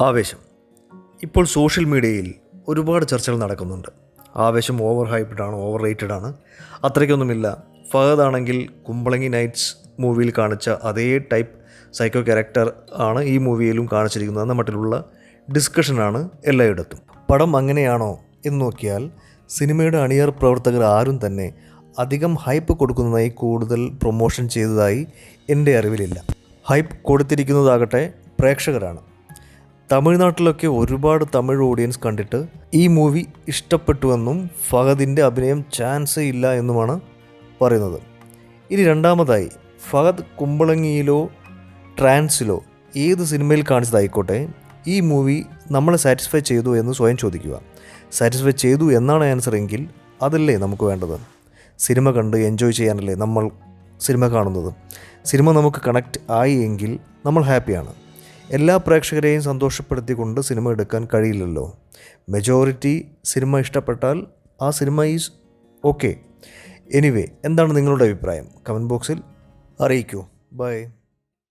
ആവേശം. ഇപ്പോൾ സോഷ്യൽ മീഡിയയിൽ ഒരുപാട് ചർച്ചകൾ നടക്കുന്നുണ്ട്. ആവേശം ഓവർ ആണ് ഓവർ റേറ്റഡ് ആണ് അത്രയ്ക്കൊന്നുമില്ല. ഫഹദ് ആണെങ്കിൽ കുമ്പളങ്ങി നൈറ്റ്സ് മൂവിയിൽ കാണിച്ച അതേ ടൈപ്പ് സൈക്കോ ക്യാരക്ടർ ആണ് ഈ മൂവിയിലും കാണിച്ചിരിക്കുന്നത് എന്ന മട്ടിലുള്ള ഡിസ്കഷനാണ് എല്ലായിടത്തും. പടം അങ്ങനെയാണോ എന്ന് നോക്കിയാൽ സിനിമയുടെ അണിയർ പ്രവർത്തകർ ആരും തന്നെ അധികം ഹൈപ്പ് കൊടുക്കുന്നതായി കൂടുതൽ പ്രൊമോഷൻ ചെയ്തതായി എന്റെ അറിവിലില്ല. ഹൈപ്പ് കൊടുത്തിരിക്കുന്നതാകട്ടെ പ്രേക്ഷകരാണ്. തമിഴ്നാട്ടിലൊക്കെ ഒരുപാട് തമിഴ് ഓഡിയൻസ് കണ്ടിട്ട് ഈ മൂവി ഇഷ്ടപ്പെട്ടുവെന്നും ഫഹദിന്റെ അഭിനയം ചാൻസ് ഇല്ല എന്നുമാണ് പറയുന്നത്. ഇനി രണ്ടാമതായി ഫഹദ് കുമ്പളങ്ങിയിലോ ട്രാൻസിലോ ഏത് സിനിമയിൽ കാണിച്ചതായിക്കോട്ടെ ഈ മൂവി നമ്മളെ സാറ്റിസ്ഫൈ ചെയ്തു എന്ന് സ്വയം ചോദിക്കുക. സാറ്റിസ്ഫൈ ചെയ്തു എന്നാണ് ആൻസർ എങ്കിൽ അതല്ലേ നമുക്ക് വേണ്ടത്? സിനിമ കണ്ട് എൻജോയ് ചെയ്യാനല്ലേ നമ്മൾ സിനിമ കാണുന്നത്? സിനിമ നമുക്ക് കണക്റ്റ് ആയി എങ്കിൽ നമ്മൾ ഹാപ്പിയാണ് എല്ലാ പ്രേക്ഷകരെയും സന്തോഷപ്പെടുത്തിക്കൊണ്ട് സിനിമ എടുക്കാൻ കഴിയില്ലല്ലോ. മെജോറിറ്റി സിനിമ ഇഷ്ടപ്പെട്ടാൽ ആ സിനിമ ഈസ് ഓക്കെ എനിവേ എന്താണ് നിങ്ങളുടെ അഭിപ്രായം? കമന്റ് ബോക്സിൽ അറിയിക്കൂ. ബൈ